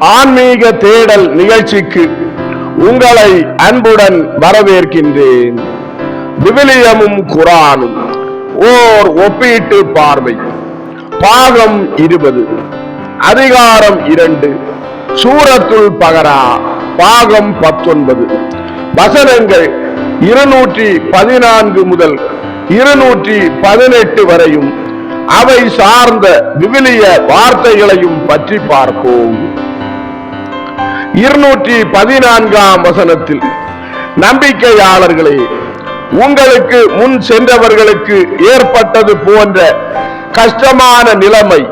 ஆன்மீக தேடல் நிகழ்ச்சிக்கு உங்களை அன்புடன் வரவேற்கின்றேன். விவிலியமும் குரானும். ஓர் ஒப்பீட்டு பார்வை. பாகம் இருபது. அதிகாரம் இரண்டு. சூரத்துள் பகரா பாகம் பத்தொன்பது. வசனங்கள் இருநூற்றி பதினான்கு முதல் இருநூற்றி பதினெட்டு வரையும் அவை சார்ந்த விவிலிய வார்த்தைகளையும் பற்றி பார்ப்போம். இருநூற்றி பதினான்காம் வசனத்தில் நம்பிக்கையாளர்களே உங்களுக்கு முன் சென்றவர்களுக்கு ஏற்பட்டது போன்ற கஷ்டமான நிலைமை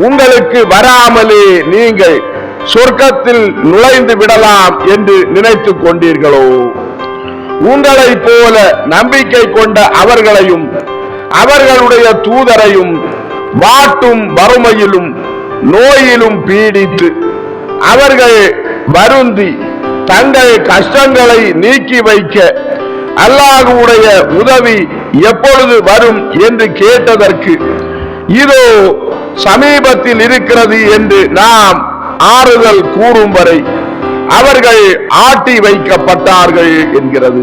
உங்களுக்கு வராமலே நீங்கள் சொர்க்கத்தில் நுழைந்து விடலாம் என்று நினைத்துக் கொண்டீர்களோ? உங்களைப் போல நம்பிக்கை கொண்ட அவர்களையும் அவர்களுடைய தூதரையும் வாட்டும் வறுமையிலும் நோயிலும் பீடித்து அவர்கள் வருந்தி தங்கள் கஷ்டங்களை நீக்கி வைக்க அல்லாஹுடைய உதவி எப்பொழுது வரும் என்று கேட்டதற்கு இதோ சமீபத்தில் இருக்கிறது என்று நாம் ஆறுதல் கூறும் வரை அவர்கள் ஆட்டி வைக்கப்பட்டார்கள் என்கிறது.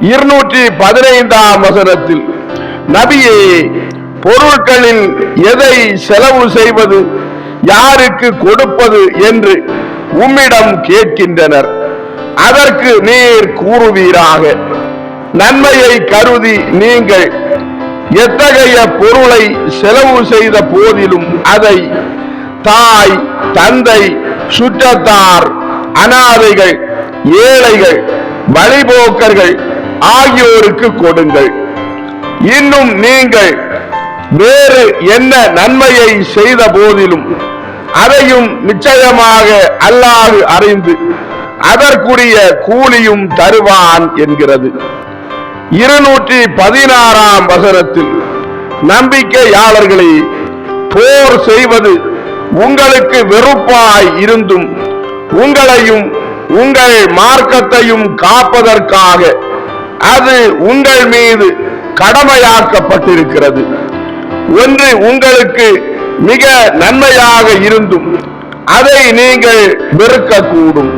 இருநூற்றி பதினைந்தாம் வசனத்தில் நபியே பொருட்களில் எதை செலவு செய்வது? யாருக்கு கொடுப்பது என்று உம்மிடம் கேட்கின்றனர். அதற்கு நீர் கூறுவீராக. நன்மையை கருதி நீங்கள் எத்தகைய பொருளை செலவு செய்த போதிலும் அதை தாய் தந்தை சுற்றத்தார் அனாதைகள் ஏழைகள் வழிபோக்கர்கள் ஆகியோருக்கு கொடுங்கள். இன்னும் நீங்கள் வேறு என்ன நன்மையை செய்த போதிலும் அதையும் நிச்சயமாக அல்லாது அறிந்து அதற்குரிய கூலியும் தருவான் என்கிறது. இருநூற்றி பதினாறாம் வசனத்தில் நம்பிக்கையாளர்களே போர் செய்வது உங்களுக்கு வெறுப்பாய் இருந்தும் உங்களையும் உங்கள் மார்க்கத்தையும் காப்பதற்காக அது உங்கள் மீது கடமையாக்கப்பட்டிருக்கிறது. ஒன்று உங்களுக்கு மிக நன்மையாக இருந்தும் அதை நீங்கள் வெறுக்கக்கூடும்.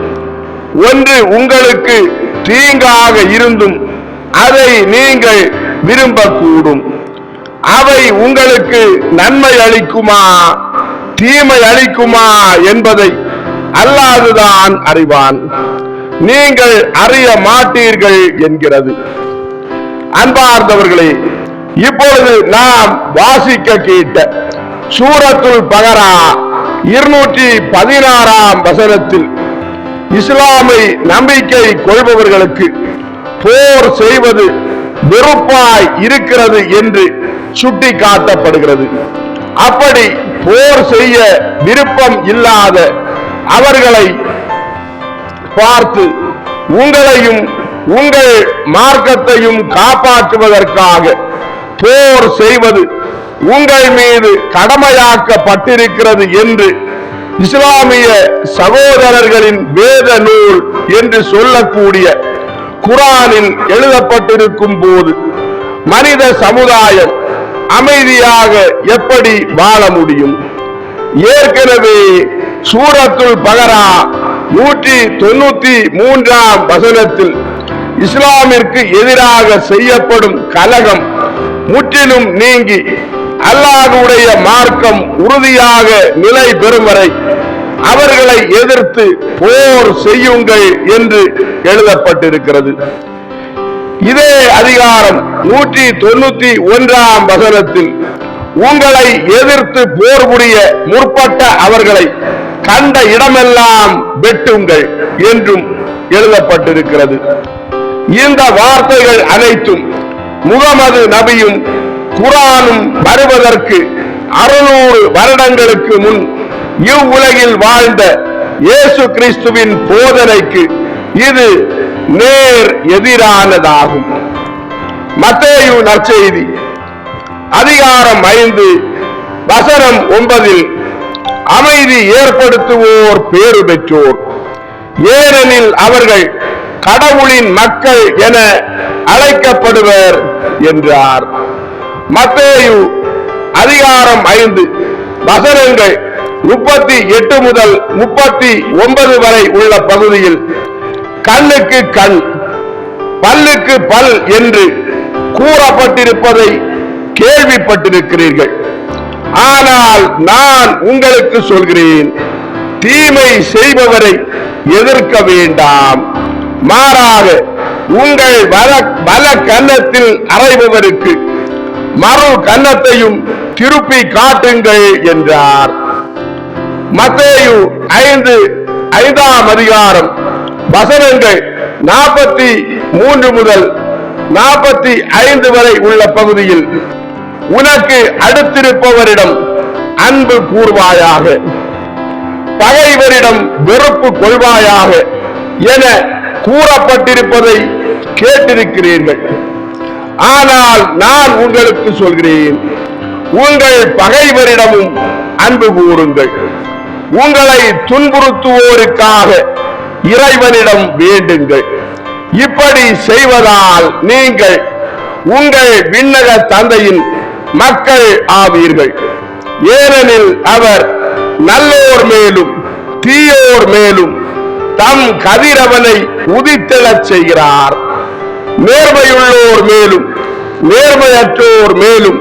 ஒன்று உங்களுக்கு தீங்காக இருந்தும் அதை நீங்கள் விரும்பக்கூடும். அவை உங்களுக்கு நன்மை அளிக்குமா தீமை அளிக்குமா என்பதை அல்லாதுதான் அறிவான். நீங்கள் அறிய மாட்டீர்கள் என்கிறது. அன்பார்ந்தவர்களே இப்பொழுது நாம் வாசிக்க கேட்ட சூரத்துல் பகரா இருநூற்றி பதினாறாம் வசனத்தில் இஸ்லாமை நம்பிக்கை கொள்பவர்களுக்கு போர் செய்வது வெறுப்பாய் இருக்கிறது என்று சுட்டி காட்டப்படுகிறது அப்படி போர் செய்ய விருப்பம் இல்லாத அவர்களை பார்த்து உங்களையும் உங்கள் மார்க்கத்தையும் காப்பாற்றுவதற்காக போர் செய்வது உங்கள் மீது கடமையாக்கப்பட்டிருக்கிறது என்று இஸ்லாமிய சகோதரர்களின் வேத நூல் என்று சொல்லக்கூடிய குரானில் எழுதப்பட்டிருக்கும் போது மனித சமுதாயம் அமைதியாக எப்படி வாழ முடியும்? ஏற்கனவே சூரத்துல் பகரா நூற்றி தொண்ணூத்தி மூன்றாம் வசனத்தில் இஸ்லாமிற்கு எதிராக செய்யப்படும் கலகம் முற்றிலும் நீங்கி அல்லாஹுடைய மார்க்கம் உறுதியாக நிலை பெறும் வரை அவர்களை எதிர்த்து போர் செய்யுங்கள் என்று எழுதப்பட்டிருக்கிறது. இதே அதிகாரம் நூற்றி தொண்ணூத்தி ஒன்றாம் வசனத்தில் உங்களை எதிர்த்து போர் புரிய முற்பட்ட அவர்களை கண்ட இடமெல்லாம் வெட்டுங்கள் என்றும் எழுதப்பட்டிருக்கிறது. இந்த வார்த்தைகள் அனைத்தும் முகமது நபியும் குரானும் வருவதற்கு அறுநூறு வருடங்களுக்கு முன் இவ்வுலகில் வாழ்ந்த இயேசு கிறிஸ்துவின் போதனைக்கு இது நேர் எதிரானதாகும். மத்தேயு நற்செய்தி. அதிகாரம் ஐந்து வசனம் ஒன்பதில் அமைதி ஏற்படுத்துவோர் பேறு பெற்றோர். ஏனெனில் அவர்கள் கடவுளின் மக்கள் என அழைக்கப்படுவர். என்றார். மத்தேயு அதிகாரம் ஐந்து வசனங்கள் முப்பத்தி எட்டு முதல் முப்பத்தி ஒன்பது வரை உள்ள பகுதியில் கண்ணுக்கு கண் பல்லுக்கு பல் என்று கூறப்பட்டிருப்பதை கேள்விப்பட்டிருக்கிறீர்கள். ஆனால் நான் உங்களுக்கு சொல்கிறேன் தீமை செய்பவரை எதிர்க்க வேண்டாம். மாறாக உங்கள் வல வல கன்னத்தில் அறைபவருக்கு மறு கன்னத்தையும் திருப்பி காட்டுங்கள் என்றார். மத்தேயு ஐந்து ஐந்தாம் அதிகாரம் வசனங்கள் நாற்பத்தி மூன்று முதல் நாற்பத்தி ஐந்து வரை உள்ள பகுதியில் உனக்கு அடுத்திருப்பவரிடம் அன்பு கூறுவாயாக பகைவரிடம் வெறுப்பு கொள்வாயாக என கூறப்பட்டிருப்பதை கேட்டிருக்கிறீர்கள். ஆனால் நான் உங்களுக்கு சொல்கிறேன் உங்கள் பகைவரிடமும் அன்பு கூறுங்கள். உங்களை துன்புறுத்துவோருக்காக இறைவனிடம் வேண்டுங்கள். இப்படி செய்வதால் நீங்கள் உங்கள் விண்ணக தந்தையின் மக்கள் ஆவீர்கள். ஏனெனில் அவர் நல்லோர் மேலும் தீயோர் மேலும் தம் கதிரவனை உதித்தெழச் செய்கிறார். நேர்மையுள்ளோர் மேலும் நேர்மையற்றோர் மேலும்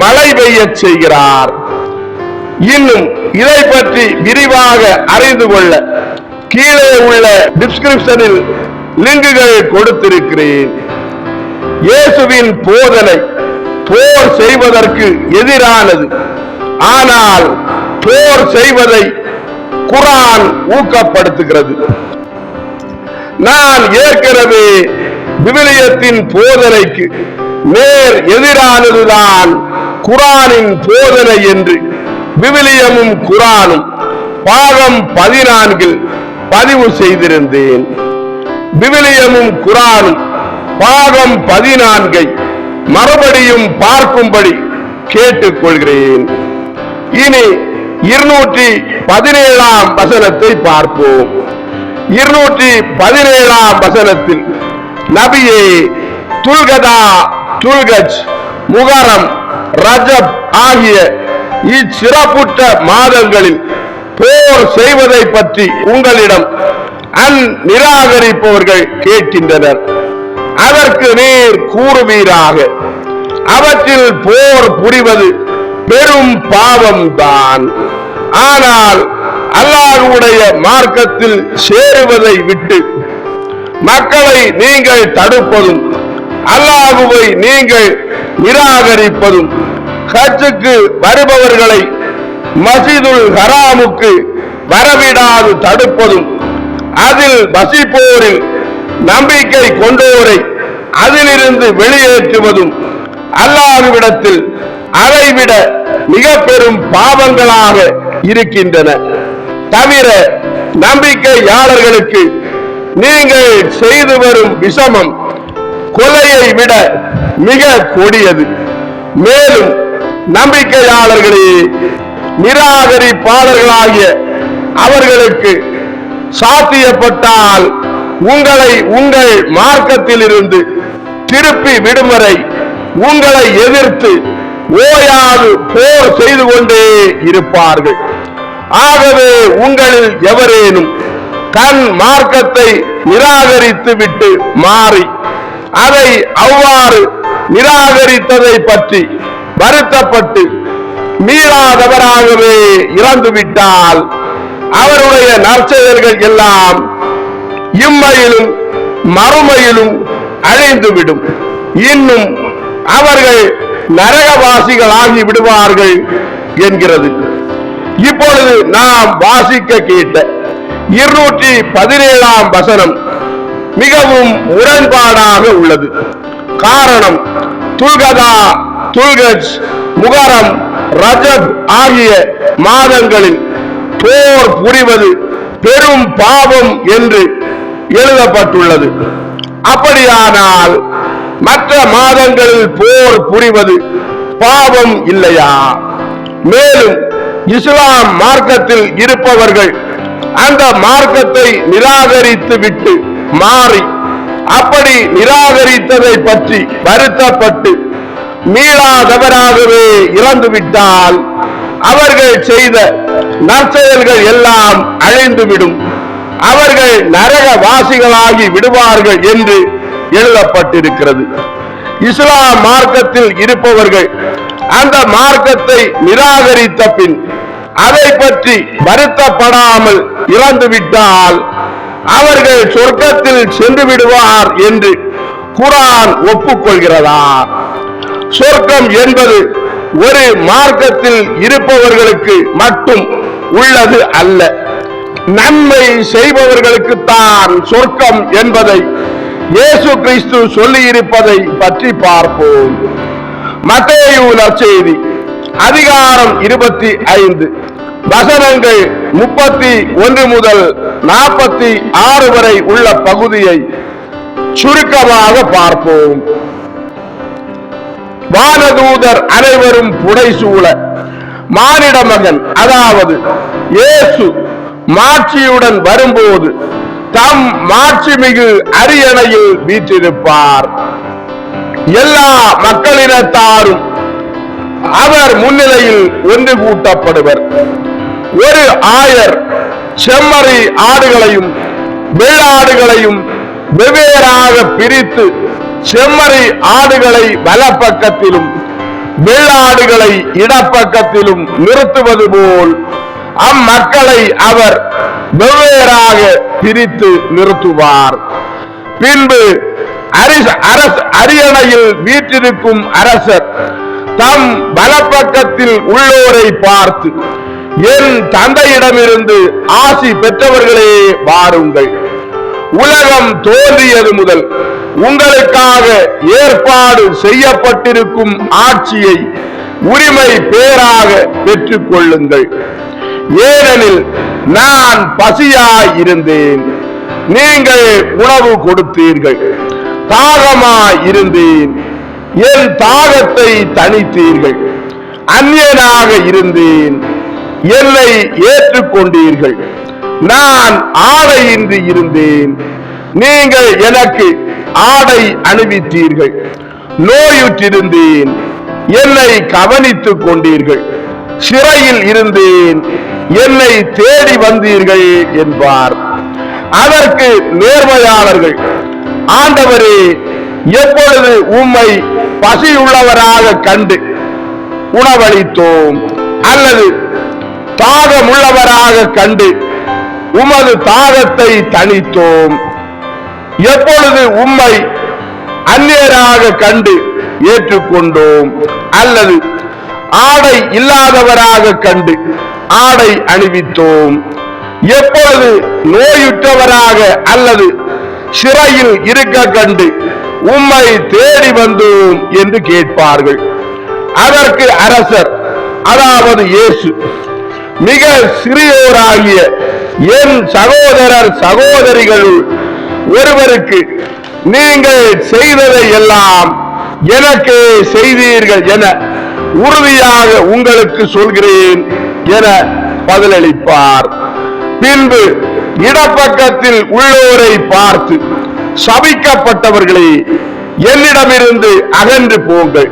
மழை பெய்யச் செய்கிறார். இன்னும் இதை பற்றி விரிவாக அறிந்து கொள்ள கீழே உள்ள டிஸ்கிரிப்ஷனில் லிங்குகள் கொடுத்திருக்கிறேன். இயேசுவின் போதனை போர் செய்வதற்கு எதிரானது. ஆனால் போர் செய்வதை குரான் ஊக்கப்படுத்துகிறது. நான் ஏற்கனவே விவிலியத்தின் போதனைக்கு. நேர் எதிரானதுதான் குரானின் போதனை என்று. விவிலியமும் குரானும் பாகம் பதினான்கில் பதிவு செய்திருந்தேன். விவிலியமும் குரானும் பாகம் பதினான்கை மறுபடியும் பார்க்கும்படி கேட்டுக்கொள்கிறேன். இனி இருநூற்றி பதினேழாம் வசனத்தை பார்ப்போம். இருநூற்றி பதினேழாம் வசனத்தில் நபியே துல்கதா துல்கஜ் முகரம் ரஜப் ஆகிய இச்சிறப்புற்ற மாதங்களில் போர் செய்வதை பற்றி உங்களிடம் அந் நிராகரிப்பவர்கள் கேட்கின்றனர். அதற்கு நீர் கூறுவீராக. அவற்றில் போர் புரிவது பெரும் பாவம்தான். ஆனால் அல்லாஹுடைய மார்க்கத்தில் சேருவதை விட்டு மக்களை நீங்கள் தடுப்பதும் அல்லாஹுவை நீங்கள் நிராகரிப்பதும் ஹஜ்ஜுக்கு வருபவர்களை மசிதுல் ஹராமுக்கு வரவிடாது தடுப்பதும் அதில் வசிப்போரில் நம்பிக்கை கொண்டோரை அதிலிருந்து வெளியேற்றுவதும் அல்லாஹுவிடத்தில் அதைவிட மிக பெரும் பாவங்களாக இருக்கின்றன. தவிர நம்பிக்கையாளர்களுக்கு நீங்கள் செய்து வரும் விஷமம் கொலையை விட மிக கொடியது. மேலும் நம்பிக்கையாளர்களே நிராகரிப்பாளர்களாகிய அவர்களுக்கு சாத்தியப்பட்டால் உங்களை உங்கள் மார்க்கத்திலிருந்து திருப்பி விடுமுறை உங்களை எதிர்த்து ஓயாது போர் செய்து கொண்டே இருப்பார்கள். ஆகவே உங்களில் எவரேனும் கண் மார்க்கத்தை நிராகரித்து விட்டு மாறி அதை அவ்வாறு நிராகரித்ததை பற்றி வருத்தப்பட்டு மீளாதவராகவே இறந்துவிட்டால் அவருடைய நற்செயல்கள் எல்லாம் இம்மையிலும் மறுமையிலும் அழிந்துவிடும். இன்னும் அவர்கள் நரகவாசிகளாகி விடுவார்கள் என்கிறது. இப்பொழுது நாம் வாசிக்க கேட்ட இருநூற்றி பதினேழாம் வசனம் மிகவும் முரண்பாடாக உள்ளது. காரணம் துல்கதா துல்கஜ் முகரம் ரஜப் ஆகிய மாதங்களில் போர் புரிவது பெரும் பாவம் என்று எழுதப்பட்டுள்ளது. அப்படியானால் மற்ற மாதங்களில் போர் புரிவது பாவம் இல்லையா? மேலும் இஸ்லாம் மார்க்கத்தில் இருப்பவர்கள் அந்த மார்க்கத்தை நிராகரித்து விட்டு மாறி அப்படி நிராகரித்ததை பற்றி வருத்தப்பட்டு மீளாதவராகவே இறந்துவிட்டால் அவர்கள் செய்த நற்செயல்கள் எல்லாம் அழிந்துவிடும். அவர்கள் நரக வாசிகளாகி விடுவார்கள் என்று எழுதப்பட்டிருக்கிறது. இஸ்லாம் மார்க்கத்தில் இருப்பவர்கள் அந்த மார்க்கத்தை நிராகரித்த பின் அதை பற்றி வருத்தப்படாமல் இறந்துவிட்டால் அவர்கள் சொர்க்கத்தில் சென்று விடுவார் என்று குரான் ஒப்புக்கொள்கிறதா? சொர்க்கம் என்பது ஒரு மார்க்கத்தில் இருப்பவர்களுக்கு மட்டும் உள்ளது அல்ல. நன்மை செய்பவர்களுக்கு தான் சொர்க்கம் என்பதை இயேசு கிறிஸ்து சொல்லி இருப்பதை பற்றி பார்ப்போம். மத்தேயு நற்செய்தி அதிகாரம் இருபத்தி ஐந்து வசனங்கள் முப்பத்தி ஒன்று முதல் நாற்பத்தி ஆறு வரை உள்ள பகுதியை சுருக்கமாக பார்ப்போம். வானதூதர் அனைவரும் புடைசூழ மானிட மகன் அதாவது இயேசு மாட்சியுடன் வரும்போது தம் மாட்சிமிகு அரியணையில் வீற்றிருப்பார். எல்லா மக்களினத்தாரும் அவர் முன்னிலையில் ஒன்று கூட்டப்படுவர். ஒரு ஆயர் செம்மறி ஆடுகளையும் வெள்ளாடுகளையும் வெவ்வேறாக பிரித்து செம்மறி ஆடுகளை வலப்பக்கத்திலும் வெள்ளாடுகளை இடப்பக்கத்திலும் நிறுத்துவது போல் அம்மக்களை அவர் வெவ்வேறாக பிரித்து நிறுத்துவார். பின்பு அரியணையில் வீற்றிருக்கும் அரசர் தம் வலப்பக்கத்தில் உள்ளோரை பார்த்து என் தந்தையிடமிருந்து ஆசி பெற்றவர்களே வாருங்கள். உலகம் தோன்றியது முதல் உங்களுக்காக ஏற்பாடு செய்யப்பட்டிருக்கும் ஆட்சியை உரிமை பேராக பெற்றுக் கொள்ளுங்கள் ஏனெனில் நான் பசியாய் இருந்தேன் நீங்கள் உணவு கொடுத்தீர்கள். தாகமாய் இருந்தேன் என் தாகத்தை தணித்தீர்கள். அந்நியனாக இருந்தேன். என்னை ஏற்றுக்கொண்டீர்கள். நான் ஆடையின்றி இருந்தேன். நீங்கள் எனக்கு ஆடை அணிவித்தீர்கள். நோயுற்றிருந்தேன். என்னை கவனித்துக் கொண்டீர்கள் சிறையில் இருந்தேன். என்னை தேடி வந்தீர்கள் என்பார். அதற்கு நேர்மையாளர்கள் ஆண்டவரே எப்பொழுது உம்மை பசியுள்ளவராக கண்டு உணவளித்தோம் அல்லது தாகமுள்ளவராக கண்டு உமது தாகத்தை தணித்தோம் எப்பொழுது உம்மை அந்நியராக கண்டு ஏற்றுக்கொண்டோம் அல்லது ஆடை இல்லாதவராக கண்டு ஆடை அணிவித்தோம். எப்பொழுது நோயுற்றவராக அல்லது சிறையில் இருக்க கண்டு உம்மை தேடி வந்தோம் என்று கேட்பார்கள். அதற்கு அரசர் அதாவது இயேசு மிக சிறியோராகிய என் சகோதரர் சகோதரிகளுள் ஒருவருக்கு நீங்கள் செய்ததை எல்லாம் எனக்கு செய்தீர்கள் என உறுதியாக உங்களுக்கு சொல்கிறேன். என பதிலளிப்பார். பின்பு இடப்பக்கத்தில் உள்ளோரை பார்த்து சபிக்கப்பட்டவர்களே என்னிடமிருந்து அகன்று போங்கள்.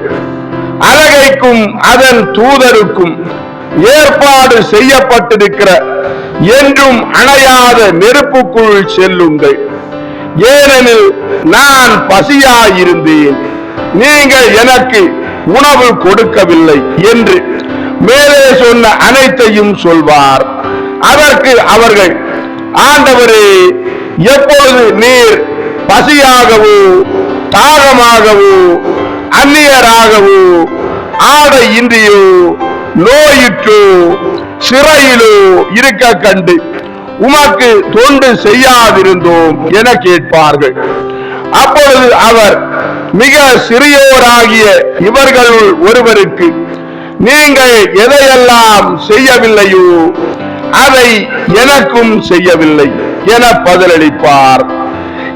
அழகைக்கும் அதன் தூதருக்கும் ஏற்பாடு செய்யப்பட்டிருக்கிற என்றும் அணையாத நெருப்புக்குள் செல்லுங்கள். ஏனெனில் நான் பசியாயிருந்தேன். நீங்கள் எனக்கு உணவு கொடுக்கவில்லை என்று மேலே சொன்ன அனைத்தையும் சொல்வார். அதற்கு அவர்கள் ஆண்டவரே எப்பொழுது நீர் பசியாகவோ தாகமாகவோ அந்நியராகவோ ஆடை இன்றியோ நோயிற்றோ சிறையிலோ இருக்க கண்டு உமக்கு தொண்டு செய்யாதிருந்தோம் என கேட்பார்கள். அப்பொழுது அவர் மிக சிறியோராகிய இவர்களுள் ஒருவருக்கு நீங்கள் எதையெல்லாம் செய்யவில்லையோ அதை எனக்கும் செய்யவில்லை என பதிலளிப்பார்.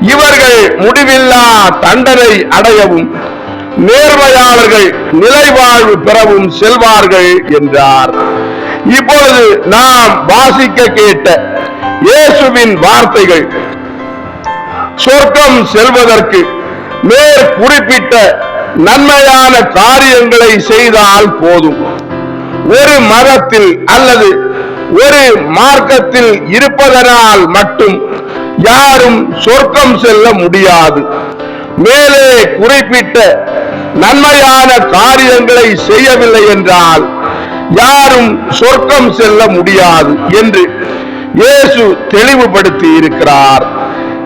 இவர்கள் முடிவில்லா தண்டனை அடையவும் நேர்மையாளர்கள் நிலைவாழ்வு பெறவும் செல்வார்கள் என்றார். இப்பொழுது நாம் வாசிக்க கேட்ட இயேசுவின் வார்த்தைகள் சொர்க்கம் செல்வதற்கு மேற் குறிப்பிட்ட நன்மையான காரியங்களை செய்தால் போதும். ஒரு மதத்தில் அல்லது ஒரு மார்க்கத்தில் இருப்பதனால் மட்டும் யாரும் சொர்க்கம் செல்ல முடியாது. மேலே குறிப்பிட்ட நன்மையான காரியங்களை செய்யவில்லை என்றால் யாரும் சொர்க்கம் செல்ல முடியாது என்று இயேசு தெளிவுபடுத்தி இருக்கிறார்.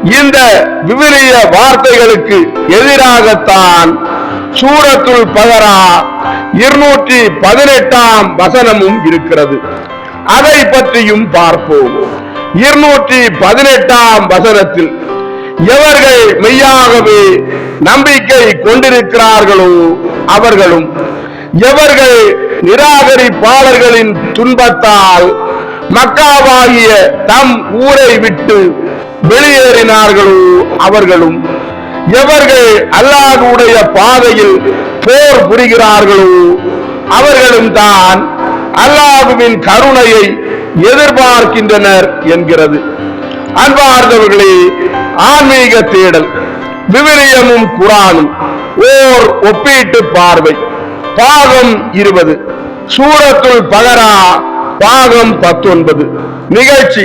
இந்த விவிலிய வார்த்தைகளுக்கு எதிராகத்தான் சூரத்துள் பகரா இருநூற்றி பதினெட்டாம் வசனமும் இருக்கிறது. அதை பற்றியும் பார்ப்போம். இருநூற்றி பதினெட்டாம் வசனத்தில் எவர்கள் மெய்யாகவே நம்பிக்கை கொண்டிருக்கிறார்களோ அவர்களும் எவர்கள் நிராகரிப்பாளர்களின் துன்பத்தால் மக்காவாகிய தம் ஊரை விட்டு வெளியேறினார்களோ அவர்களும் எவர்கள் அல்லாஹுடைய பாதையில் போர் புரிகிறார்களோ அவர்களும் தான் அல்லாஹுவின் கருணையை எதிர்பார்க்கின்றனர் என்கிறது. அன்பார்ந்தவர்களே ஆன்மீக தேடல் விவிலியமும் குரானும் ஓர் ஒப்பீட்டு பார்வை. பாகம் இருபது. சூரத்துள் பகரா பாகம் பத்தொன்பது. நிகழ்ச்சி